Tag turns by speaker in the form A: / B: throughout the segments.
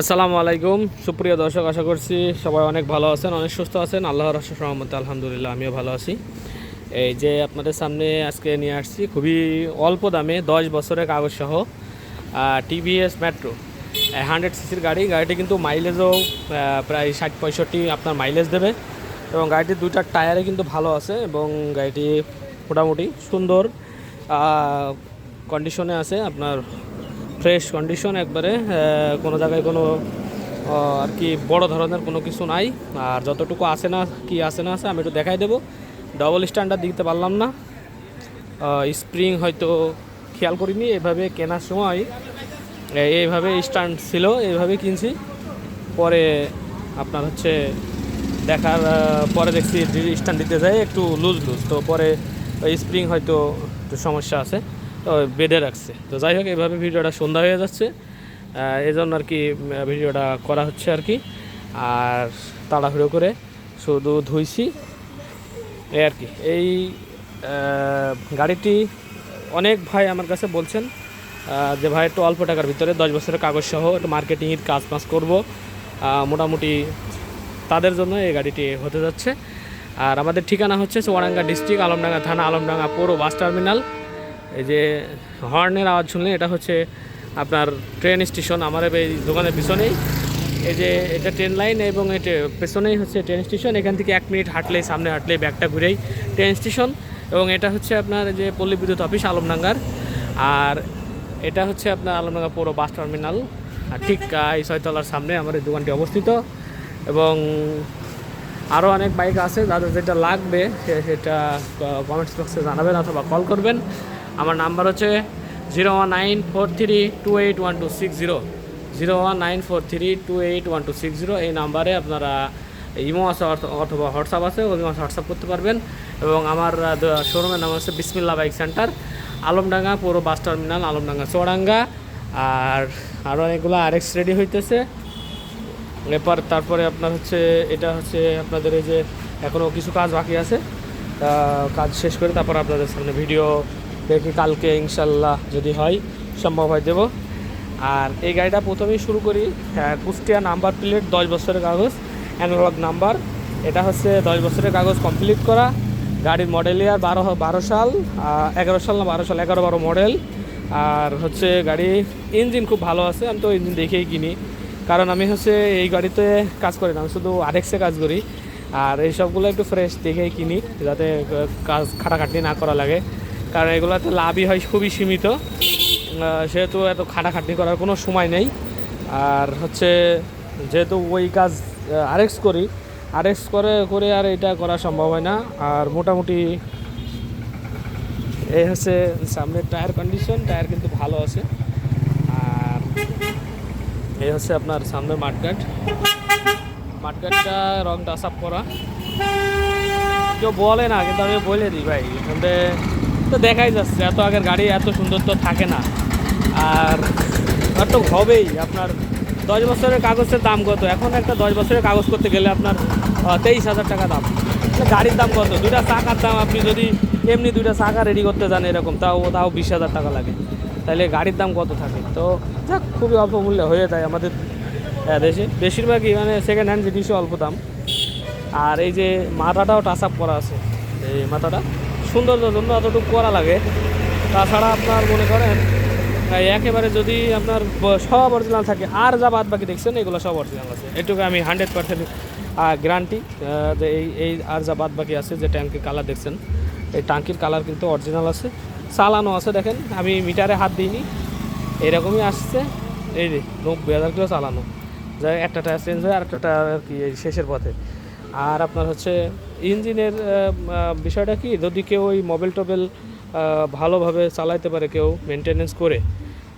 A: আসসালামু আলাইকুম। সুপ্রিয় দর্শক, আশা করছি সবাই অনেক ভালো আছেন, অনেক সুস্থ আছেন। আল্লাহর রহস্য সহমতে আলহামদুলিল্লাহ, আমিও ভালো আছি। এই যে আপনাদের সামনে আজকে নিয়ে আসছি খুবই অল্প দামে দশ বছরের কাগজ সহ টিভিএস মেট্রো হান্ড্রেড সিসির গাড়ি, গাড়িটি কিন্তু মাইলেজও প্রায় ষাট পঁয়ষট্টি আপনার মাইলেজ দেবে এবং গাড়িটির দুইটা টায়ারে কিন্তু ভালো আছে এবং গাড়িটি মোটামুটি সুন্দর কন্ডিশনে আছে আপনার ফ্রেশ কন্ডিশন একবারে কোনো জায়গায় কোনো আর কি বড় ধরনের কোনো কিছু নাই। আর যতটুকু আসে না, কি আসে না আছে, আমি একটু দেখাই দেবো। ডবল স্ট্যান্ডার্ড দিতে পারলাম না। স্প্রিং হয়তো খেয়াল করিনি, এভাবে কেনার সময় এইভাবে স্ট্যান্ড ছিল, এইভাবে কিনছি। পরে আপনার হচ্ছে দেখার পরে দেখছি স্ট্যান্ড দিতে যায় একটু লুজ লুজ তো পরে স্প্রিং হয়তো একটু সমস্যা আছে। বেঁধে রাখছে। তো যাই হোক, এভাবে ভিডিওটা সন্ধ্যা হয়ে যাচ্ছে। এই জন্য আর কি ভিডিওটা করা হচ্ছে আর কি। আর তাড়াহুড়ো করে শুধু ধুইছি। এই আর কি, এই গাড়িটি অনেক ভাই আমার কাছে বলছেন যে ভাই একটু অল্প টাকার ভিতরে দশ বছরের কাগজ সহ একটু মার্কেটিংয়ের কাজ মাজ করব। মোটামুটি তাদের জন্য এই গাড়িটি হতে যাচ্ছে। আর আমাদের ঠিকানা হচ্ছে চুয়াডাঙ্গা ডিস্ট্রিক্ট, আলমডাঙ্গা থানা, আলমডাঙ্গা পৌর বাস টার্মিনাল। এই যে হর্নের আওয়াজ শুনলেন এটা হচ্ছে আপনার ট্রেন স্টেশন আমার এই দোকানের পিছনেই। এই যে এটা ট্রেন লাইন এবং এটা পেছনেই হচ্ছে ট্রেন স্টেশন এখান থেকে এক মিনিট হাঁটলেই, সামনে হাঁটলেই ব্যাগটা ঘুরেই ট্রেন স্টেশন এবং এটা হচ্ছে আপনার যে পল্লী বিদ্যুৎ অফিস আলমডাঙ্গার। আর এটা হচ্ছে আপনার আলমডাঙ্গা পৌর বাস টার্মিনাল। আর ঠিক এই ছয়তলার সামনে আমার এই দোকানটি অবস্থিত। এবং আরও অনেক বাইক আছে, যাদের যেটা লাগবে সেটা কমেন্টস বক্সে জানাবেন অথবা কল করবেন। আমার নাম্বার হচ্ছে zero one nine four three two eight one two six zero. Zero one nine four three two eight one two six zero. এই নাম্বারে আপনারা ইমো আছে অথবা হোয়াটসঅ্যাপ আছে ওই হোয়াটসঅ্যাপ করতে পারবেন। এবং আমার শোরুমের নাম হচ্ছে বিসমিল্লা বাইক সেন্টার, আলমডাঙ্গা, পুরো বাস টার্মিনাল, আলমডাঙ্গা চৌডাঙ্গা আর আরও অনেকগুলো আরএক্স রেডি হইতেছে। এরপর তারপরে আপনার হচ্ছে, এটা হচ্ছে আপনাদের এই যে এখনও কিছু কাজ বাকি আছে। কাজ শেষ করে তারপর আপনাদের সামনে ভিডিও দেখি কালকে ইনশাল্লাহ যদি হয় সম্ভব হয় দেবো। আর এই গাড়িটা প্রথমেই শুরু করি হ্যাঁ, কুষ্টিয়া নাম্বার প্লেট দশ বছরের কাগজ অ্যানালগ নাম্বার। এটা হচ্ছে দশ বছরের কাগজ কমপ্লিট করা। গাড়ির মডেল ইয়ার বারো বারো সাল এগারো সাল না বারো সাল এগারো বারো মডেল আর হচ্ছে গাড়ি ইঞ্জিন খুব ভালো আছে আমি তো ইঞ্জিন দেখেই কিনি। কারণ আমি হচ্ছে এই গাড়িতে কাজ করি না আমি শুধু আরেক্সে কাজ করি। আর এই সবগুলো একটু ফ্রেশ দেখেই কিনি যাতে কাজ খাটাখাটনি না করা লাগে। কারণ এগুলোতে লাভই হয়, খুবই সীমিত। সেহেতু এত খাটাখাটনি করার কোনো সময় নেই। আর হচ্ছে যেহেতু ওই কাজ আরেক্স করি আরেক্স করে করে আর এটা করা সম্ভব হয় না। আর মোটামুটি এই হচ্ছে সামনের টায়ার কন্ডিশন, টায়ার কিন্তু ভালো আছে। আর এই হচ্ছে আপনার সামনের মাঠঘাট। মাঠঘাটটা রং টাচ আপ করা। কেউ বলে না, কিন্তু আমি বলে দিই ভাই। এখানে তো দেখাই যাচ্ছে, এত আগের গাড়ি, এত সুন্দর তো থাকে না। আর তো হবেই, আপনার দশ বছরের কাগজের দাম কত? এখন একটা দশ বছরের কাগজ করতে গেলে আপনার তেইশ হাজার টাকা দাম। গাড়ির দাম কত? দুইটা চাকার দাম, আপনি যদি এমনি দুইটা চাকা রেডি করতে যান এরকম, তাও তাও বিশ হাজার টাকা লাগে। তাহলে গাড়ির দাম কত থাকে? তো যাক, খুবই অল্প মূল্যে হয়ে যায় আমাদের দেশে। বেশিরভাগই মানে সেকেন্ড হ্যান্ড জিনিসও অল্প দাম। আর এই যে মাথাটাও টাচ আপ করা আছে। এই মাথাটা? সৌন্দর্যের জন্য অতটুকু করা লাগে। তাছাড়া আপনার মনে করেন একেবারে যদি আপনার সব অরিজিনাল থাকে, আর যা বাদ বাকি দেখছেন, এগুলো সব অরিজিনাল আছে। এটুকু আমি হান্ড্রেড পার্সেন্ট গ্যারান্টি যে এই এই আর যা বাদ বাকি আছে, যে ট্যাঙ্কির কালার দেখছেন, এই ট্যাঙ্কির কালার কিন্তু অরিজিনাল আছে। চালানো আছে, দেখেন, আমি মিটারে হাত দিইনি। এরকমই আসছে। এই রে নব্বই হাজার কিলো চালানো। যাই একটা টায়ার চেঞ্জ হয়, আর একটা টায়ার আর কি শেষের পথে। আর আপনার হচ্ছে ইঞ্জিনের বিষয়টা কি? যদি কেউ ওই মোবাইল টোবেল ভালোভাবে চালাইতে পারে কেউ মেনটেনেন্স করে,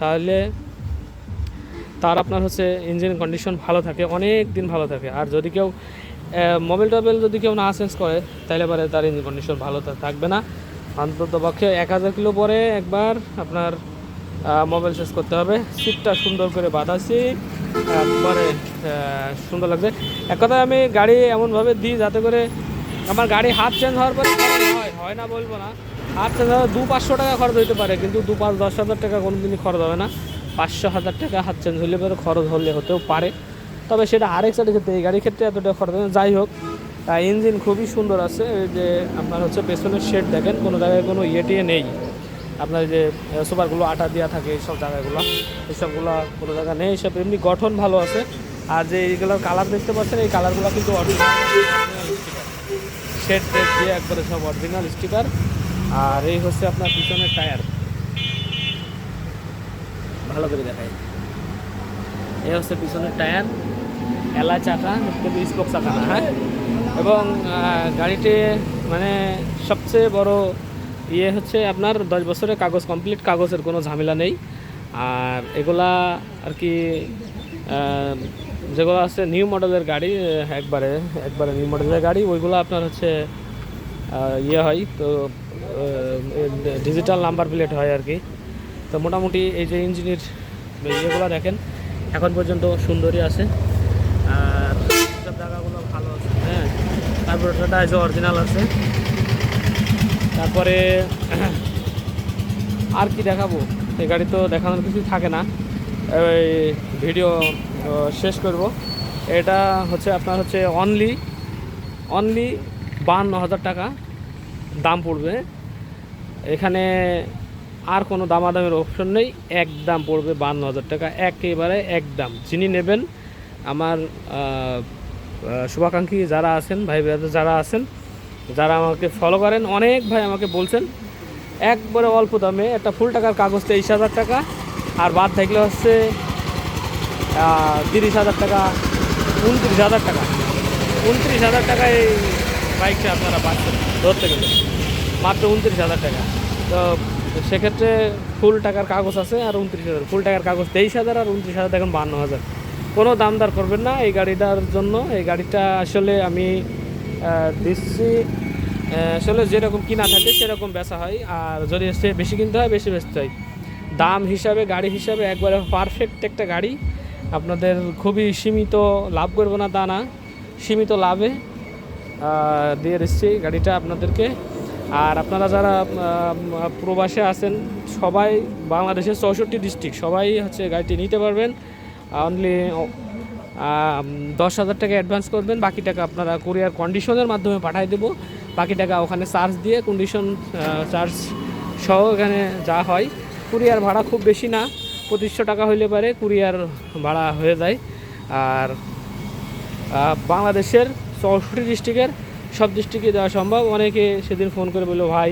A: তাহলে তার আপনার হচ্ছে ইঞ্জিন কন্ডিশন ভালো থাকে অনেক দিন ভালো থাকে। আর যদি কেউ মোবাইল টোবেল যদি কেউ না চেঞ্জ করে, তাহলে পরে তার ইঞ্জিন কন্ডিশন ভালো থাকবে না। অন্তত পক্ষে এক হাজার কিলো পরে একবার আপনার মোবাইল চেঞ্জ করতে হবে। সিটটা সুন্দর করে বাঁধাছি একবারে সুন্দর লাগছে এক কথায় আমি গাড়ি এমনভাবে দিই যাতে করে আমার গাড়ি হাত চেঞ্জ হওয়ার পরে হয় হয় না বলব না। হাত চেঞ্জ হওয়ার দু পাঁচশো টাকা খরচ হইতে পারে, কিন্তু দু পাঁচ দশ হাজার টাকা কোনো দিনই খরচ হবে না। পাঁচশো হাজার টাকা হাত চেঞ্জ হলে পরে খরচ হলে হতেও পারে। তবে সেটা আরেক সাইডের ক্ষেত্রে এই গাড়ির ক্ষেত্রে এতটা খরচ না। যাই হোক তা ইঞ্জিন খুবই সুন্দর আছে। যে আপনার হচ্ছে পেছনের শেড দেখেন, কোনো জায়গায় কোনো ইয়েটিয়ে নেই। আপনার যে সুপারগুলো আটা দেওয়া থাকে এইসব জায়গাগুলো, এইসবগুলো কোনো জায়গা নেই। এইসব এমনি গঠন ভালো আছে। আর যে এইগুলোর কালার দেখতে পাচ্ছেন, এই কালারগুলো কিন্তু অরিজিনাল শেড টেড দিয়ে একবারে সব অরিজিনাল স্টিকার আর এই হচ্ছে আপনার পিছনের টায়ার ভালো করে দেখাই। এই হচ্ছে পিছনের টায়ার এলা চাকা কিন্তু স্পোক চাকা না হ্যাঁ? এবং গাড়িটি মানে সবচেয়ে বড় ইয়ে হচ্ছে আপনার দশ বছরের কাগজ কমপ্লিট কাগজের কোনো ঝামেলা নেই। আর এগুলা আর কি যেগুলো আছে নিউ মডেলের গাড়ি একবারে একবারে নিউ মডেলের গাড়ি, ওইগুলো আপনার হচ্ছে ইয়ে হয়, তো ডিজিটাল নাম্বার প্লেট হয় আর কি। তো মোটামুটি এই যে ইঞ্জিনের ইয়েগুলো দেখেন, এখন পর্যন্ত সুন্দরই আছে। আর জায়গাগুলো ভালো আছে হ্যাঁ। তারপরে ওটা যে অরিজিনাল আছে। তারপরে, আর কি দেখাবো? এই গাড়ি তো দেখানোর কিছু থাকে না। ভিডিও শেষ করব। এটা হচ্ছে আপনার হচ্ছে অনলি অনলি বান্ন হাজার টাকা দাম পড়বে। এখানে আর কোনো দামাদামের অপশন নেই। এক দাম পড়বে বান্ন হাজার টাকা। একেবারে এক দাম। যিনি নেবেন, আমার শুভাকাঙ্ক্ষী যারা আছেন, ভাই ব্রাদার যারা আছেন, যারা আমাকে ফলো করেন, অনেক ভাই আমাকে বলছেন, একবারে অল্প দামে একটা ফুল টাকার কাগজ তেইশ হাজার টাকা। আর বাদ থাকলে হচ্ছে তিরিশ হাজার টাকা, উনত্রিশ হাজার টাকা। উনত্রিশ হাজার টাকায় বাইকটা আপনারা পাচ্ছেন, ধরতে গেলে। মাত্র উনত্রিশ হাজার টাকা। তো সেক্ষেত্রে ফুল টাকার কাগজ আছে আর উনত্রিশ হাজার। ফুল টাকার কাগজ তেইশ হাজার আর উনত্রিশ হাজার এখন বান্ন হাজার। কোনো দামদার করবেন না এই গাড়িটার জন্য। এই গাড়িটা আসলে আমি দিচ্ছি আসলে যেরকম কিনা থাকে সেরকম বেচা হয়। আর যদি বেশি কিনতে হয়, বেশি বেচতে হয়। দাম হিসাবে, গাড়ি হিসাবে একবারে পারফেক্ট একটা গাড়ি। আপনাদের খুবই সীমিত লাভ করব না তা না, সীমিত লাভে দিয়ে এসেছি গাড়িটা আপনাদেরকে। আর আপনারা যারা প্রবাসে আছেন, সবাই বাংলাদেশের চৌষট্টি ডিস্ট্রিক্ট সবাই হচ্ছে গাড়িটি নিতে পারবেন। অনলি দশ হাজার টাকা অ্যাডভান্স করবেন, বাকি টাকা আপনারা কুরিয়ার কন্ডিশনের মাধ্যমে পাঠিয়ে দেবো। বাকি টাকা ওখানে চার্জ দিয়ে কন্ডিশন চার্জ সহ এখানে যা হয়। কুরিয়ার ভাড়া খুব বেশি না। পঁচিশশো টাকা হইলে পারে, কুরিয়ার ভাড়া হয়ে যায়। আর বাংলাদেশের চৌষট্টি ডিস্ট্রিক্টের সব ডিস্ট্রিক্টে দেওয়া সম্ভব। অনেকে সেদিন ফোন করে বলল, ভাই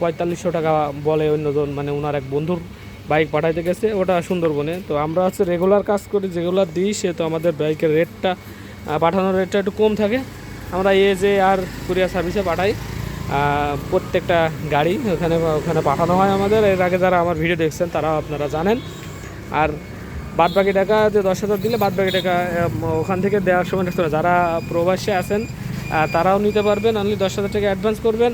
A: পঁয়তাল্লিশশো টাকা বলে অন্যজন মানে ওনার এক বন্ধুর বাইক পাঠাইতে গেছে, ওটা সুন্দরবনে। তো আমরা হচ্ছে রেগুলার কাজ করি, যেগুলো দিই, সে তো আমাদের বাইকের রেটটা পাঠানোর রেটটা একটু কম থাকে। আমরা এ যে আর, কুরিয়ার সার্ভিসে পাঠাই। প্রত্যেকটা গাড়ি ওখানে ওখানে পাঠানো হয় আমাদের। এর আগে যারা আমার ভিডিও দেখছেন তারা আপনারা জানেন। আর বাদ বাকি টাকা যে দশ হাজার দিলে বাদ বাকি টাকা ওখান থেকে দেওয়ার সময় যারা প্রবাসে আছেন তারাও নিতে পারবেন। অনলি দশ হাজার টাকা অ্যাডভান্স করবেন।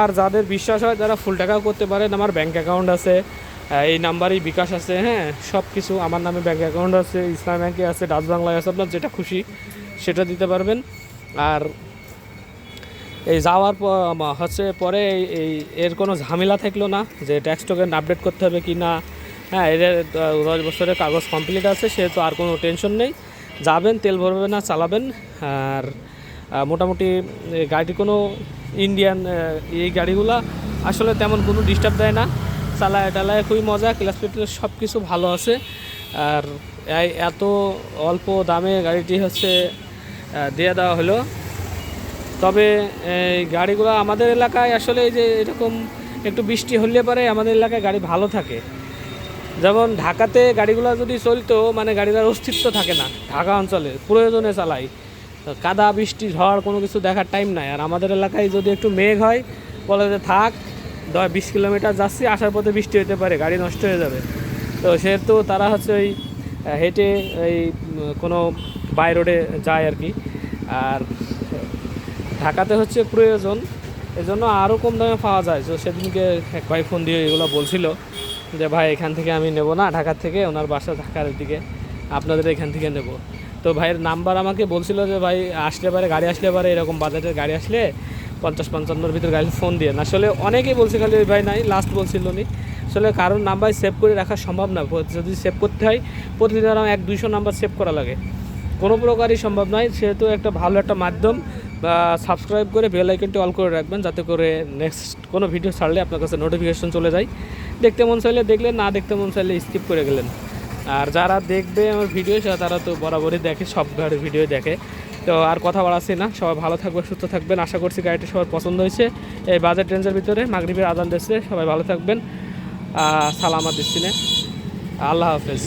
A: আর যাদের বিশ্বাস হয়, তারা ফুল টাকাও করতে পারেন। আমার ব্যাঙ্ক অ্যাকাউন্ট আছে এই নাম্বারেই বিকাশ আছে হ্যাঁ। সব কিছু আমার নামে ব্যাঙ্ক অ্যাকাউন্ট আছে, ইসলাম ব্যাংকে আছে, ডাচ বাংলায় আছে, আপনার যেটা খুশি, সেটা দিতে পারবেন। আর এই যাওয়ার হচ্ছে পরে এই- এর কোনো ঝামেলা থাকল না যে ট্যাক্স টোকেন আপডেট করতে হবে কি না? হ্যাঁ এর দশ বছরের কাগজ কমপ্লিট আছে, সেহেতু আর কোনো টেনশন নেই। যাবেন, তেল ভরবেন না, চালাবেন। আর মোটামুটি গাড়িটি কোনো ইন্ডিয়ান এই গাড়িগুলা আসলে তেমন কোনো ডিস্টার্ব দেয় না। চালায় টালায় খুবই মজা ক্লাস সব কিছু ভালো আছে। আর এত অল্প দামে গাড়িটি হচ্ছে দিয়ে দেওয়া হলো। তবে গাড়িগুলো আমাদের এলাকায় আসলে যে এরকম একটু বৃষ্টি হলে পরে আমাদের এলাকায় গাড়ি ভালো থাকে। যেমন ঢাকাতে গাড়িগুলো যদি চলতো মানে গাড়িটার অস্তিত্ব থাকে না ঢাকা অঞ্চলে, প্রয়োজনে চালাই। কাদা বৃষ্টি ঝড় কোনো কিছু দেখার টাইম নাই। আর আমাদের এলাকায় যদি একটু মেঘ হয়, বলে যে থাক, দশ বিশ কিলোমিটার যাচ্ছি, আসার পথে বৃষ্টি হতে পারে, গাড়ি নষ্ট হয়ে যাবে। তো সেহেতু তারা হচ্ছে ওই হেঁটে এই কোনো বাই রোডে যায় আর কি। আর ঢাকাতে হচ্ছে প্রয়োজন। এজন্য আরও কম দামে পাওয়া যায়। তো সেদিনকে এক ভাই ফোন দিয়ে এগুলো বলছিল যে, ভাই, এখান থেকে আমি নেব না, ঢাকার থেকে, ওনার বাসা ঢাকার দিকে আপনাদের এখান থেকে নেব। তো ভাইয়ের নাম্বার আমাকে বলছিল যে, ভাই, আসলে পারে, গাড়ি আসলে পারে, এরকম বাজেটের গাড়ি আসলে পঞ্চাশ পঞ্চান্নর ভিতরে গাড়ি ফোন দিয়ে। না, আসলে অনেকেই বলছে খালি ওই ভাই, নাই লাস্ট বলছিল নি আসলে কারোর নাম্বার সেভ করে রাখা সম্ভব না। যদি সেভ করতে হয়, প্রতিদিন এক দুইশো নাম্বার সেভ করা লাগে। কোনো প্রকারই সম্ভব নয়। সেহেতু একটা ভালো একটা মাধ্যম। বা সাবস্ক্রাইব করে বেল আইকনটি অল করে রাখবেন, যাতে করে নেক্সট কোনো ভিডিও ছাড়লে আপনার কাছে নোটিফিকেশন চলে যায়। দেখতে মন চাইলে দেখলেন, না দেখতে মন চাইলে স্কিপ করে গেলেন। আর যারা দেখবে আমার ভিডিও তারা তো বরাবরই দেখে, সব গাড়ির ভিডিও দেখে। তো আর কথা বাড়াচ্ছি না, সবাই ভালো থাকবেন, সুস্থ থাকবেন। আশা করছি গাড়িটি সবার পছন্দ হয়েছে। এই বাজেট রেঞ্জের ভিতরে মাগরীবের আদান দিচ্ছে, সবাই ভালো থাকবেন। সালামাত দিচ্ছি আল্লাহ হাফেজ।